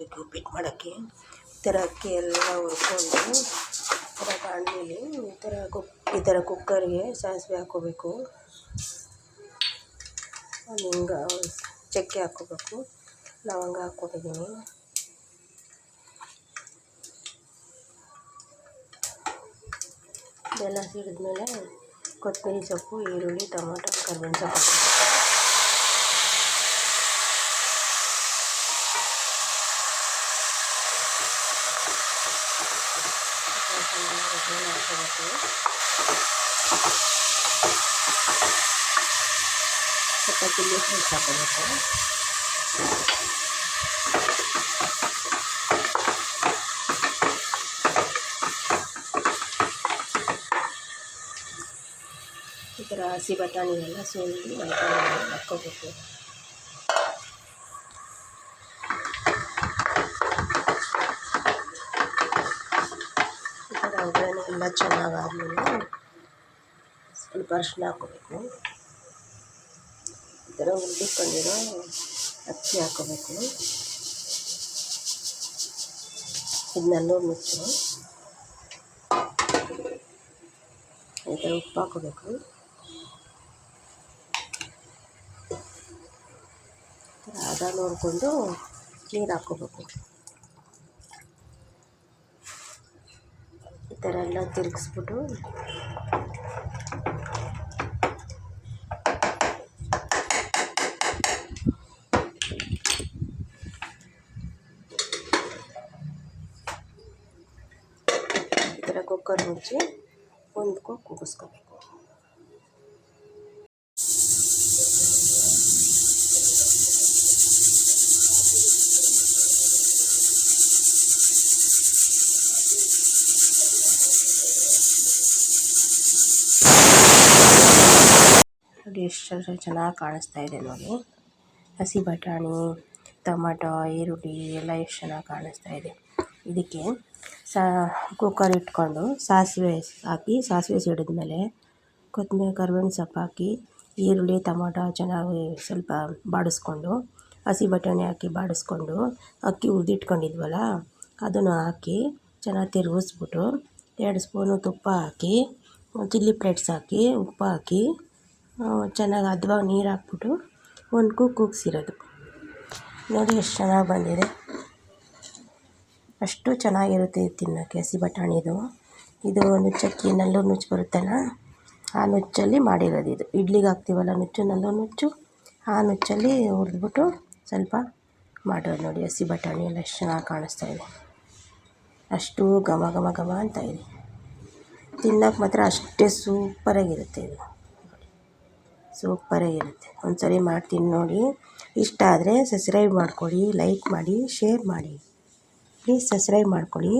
ಬೇಕು ಉಪ್ಪಿಟ್ಟು ಮಾಡೋಕ್ಕೆ. ಈ ಥರ ಅಕ್ಕಿ ಎಲ್ಲ ಹುರ್ಕೊಂಡು ಈ ಥರ ಬಾಣಲಿಲಿ ಈ ಥರ ಕುಕ್ ಈ ಥರ ಕುಕ್ಕರ್ಗೆ ಸಾಸಿವೆ ಹಾಕ್ಕೋಬೇಕು ಹಿಂಗ ಚಕ್ಕೆ ಹಾಕ್ಕೋಬೇಕು ಲವಂಗ ಹಾಕ್ಕೊಟ್ಟಿದ್ದೀನಿ ಇದೆಲ್ಲ ಸಿಡಿದ್ಮೇಲೆ ಕೊತ್ತಂಬರಿ ಸೊಪ್ಪು, ಈರುಳ್ಳಿ, ಟೊಮೊಟೊ, ಕರ್ಬೇವಿನ ಸೊಪ್ಪು ಹಾಕ್ಕೋಬೇಕು ಹಾಕ್ಕೋಬೇಕು ಸ್ವಲ್ಪ ಚಿಲ್ಲಿ ಫ್ಲೇಕ್ಸ್ ಹಾಕ್ಕೋಬೇಕು ಈ ಥರ ಹಸಿ ಬಟಾಣಿ ಎಲ್ಲ ಸುಲಿದು ಹಾಕ್ಕೋಬೇಕು ಒಗ್ಗರಣೆ ಎಲ್ಲ ಚೆನ್ನಾಗಾದ್ಮೇಲೆ ಸ್ವಲ್ಪ ಅರಿಶಿನ ಹಾಕ್ಕೋಬೇಕು. ಈ ಥರ ಹುರಿದುಕೊಂಡಿರೋ ಅಕ್ಕಿ ಹಾಕ್ಕೋಬೇಕು. ಇದನ್ನೆಲ್ಲ ಮುಚ್ಚು ಈ ಥರ ಉಪ್ಪು ಹಾಕೋಬೇಕು ಅದ ನೋಡಿಕೊಂಡು ನೀರು ಹಾಕ್ಕೋಬೇಕು. ಈ ಥರ ಎಲ್ಲ ತಿರುಗಿಸ್ಬಿಟ್ಟು ಈ ಥರ ಕುಕ್ಕರ್ ಮುಚ್ಚಿ ಹೊಂದ್ಕೊ ಕೂಗಿಸ್ಕೋಬೇಕು ನೋಡಿ ಎಷ್ಟು ಚೆನ್ನಾಗಿ ಕಾಣಿಸ್ತಾ ಇದೆ ನೋಡಿ. ಹಸಿ ಬಟಾಣಿ, ಟೊಮಟೊ, ಈರುಳ್ಳಿ ಎಲ್ಲ ಎಷ್ಟು ಚೆನ್ನಾಗಿ ಕಾಣಿಸ್ತಾ ಇದೆ. ಇದಕ್ಕೆ ಸಾ ಕುಕ್ಕರ್ ಇಟ್ಕೊಂಡು ಸಾಸಿವೆ ಹಾಕಿ, ಸಾಸಿವೆ ಸಿಡಿದ್ಮೇಲೆ ಕೊತ್ತಂಬರಿ, ಕರ್ಬೇವಿನ ಸೊಪ್ಪು ಹಾಕಿ, ಈರುಳ್ಳಿ, ಟೊಮೊಟೊ ಚೆನ್ನಾಗಿ ಸ್ವಲ್ಪ ಬಾಡಿಸ್ಕೊಂಡು, ಹಸಿ ಬಟಾಣಿ ಹಾಕಿ ಬಾಡಿಸ್ಕೊಂಡು, ಅಕ್ಕಿ ಹುರಿದಿಟ್ಕೊಂಡಿದ್ವಲ್ಲ, ಅದನ್ನು ಹಾಕಿ ಚೆನ್ನಾಗಿ ತಿರುಗಿಸ್ಬಿಟ್ಟು ಎರಡು ಸ್ಪೂನು ತುಪ್ಪ ಹಾಕಿ, ಚಿಲ್ಲಿ ಪ್ಲೇಟ್ಸ್ ಹಾಕಿ, ಉಪ್ಪು ಹಾಕಿ ಚೆನ್ನಾಗಿ ಹದ್ವಾಗಿ ನೀರು ಹಾಕ್ಬಿಟ್ಟು ಒಂದು ಕೂಗು ಕೂಗಿಸಿರೋದು. ನೋಡಿ ಎಷ್ಟು ಚೆನ್ನಾಗಿ ಬಂದಿದೆ. ಅಷ್ಟು ಚೆನ್ನಾಗಿರುತ್ತೆ ತಿನ್ನೋಕ್ಕೆ ಹಸಿ ಬಟಾಣಿದು ಇದು. ನುಚ್ಚಕ್ಕಿ ನಲ್ಲೂ ನುಚ್ಚು ಬರುತ್ತಲ್ಲ, ಆ ನುಚ್ಚಲ್ಲಿ ಮಾಡಿರೋದು ಇದು. ಇಡ್ಲಿಗೆ ಹಾಕ್ತೀವಲ್ಲ ನುಚ್ಚು ನಲ್ಲೂ ನುಚ್ಚು, ಆ ನುಚ್ಚಲ್ಲಿ ಹುರಿದ್ಬಿಟ್ಟು ಸ್ವಲ್ಪ ಮಾಡೋದು ನೋಡಿ, ಹಸಿ ಬಟಾಣಿ ಎಲ್ಲ ಎಷ್ಟು ಚೆನ್ನಾಗಿ ಕಾಣಿಸ್ತಾ ಇದೆ. ಅಷ್ಟು ಘಮ ಘಮ ಘಮ ಅಂತ ಇದೆ. ತಿನ್ನೋಕೆ ಮಾತ್ರ ಅಷ್ಟೇ ಸೂಪರಾಗಿರುತ್ತೆ ಇದು. ಸೂಪರಾಗಿರುತ್ತೆ ಒಂದು ಸರಿ ಮಾಡ್ತೀನಿ ನೋಡಿ. ಇಷ್ಟ ಆದರೆ ಸಬ್ಸ್ಕ್ರೈಬ್ ಮಾಡ್ಕೊಳ್ಳಿ, ಲೈಕ್ ಮಾಡಿ, ಶೇರ್ ಮಾಡಿ. ಪ್ಲೀಸ್ ಸಬ್ಸ್ಕ್ರೈಬ್ ಮಾಡ್ಕೊಳ್ಳಿ.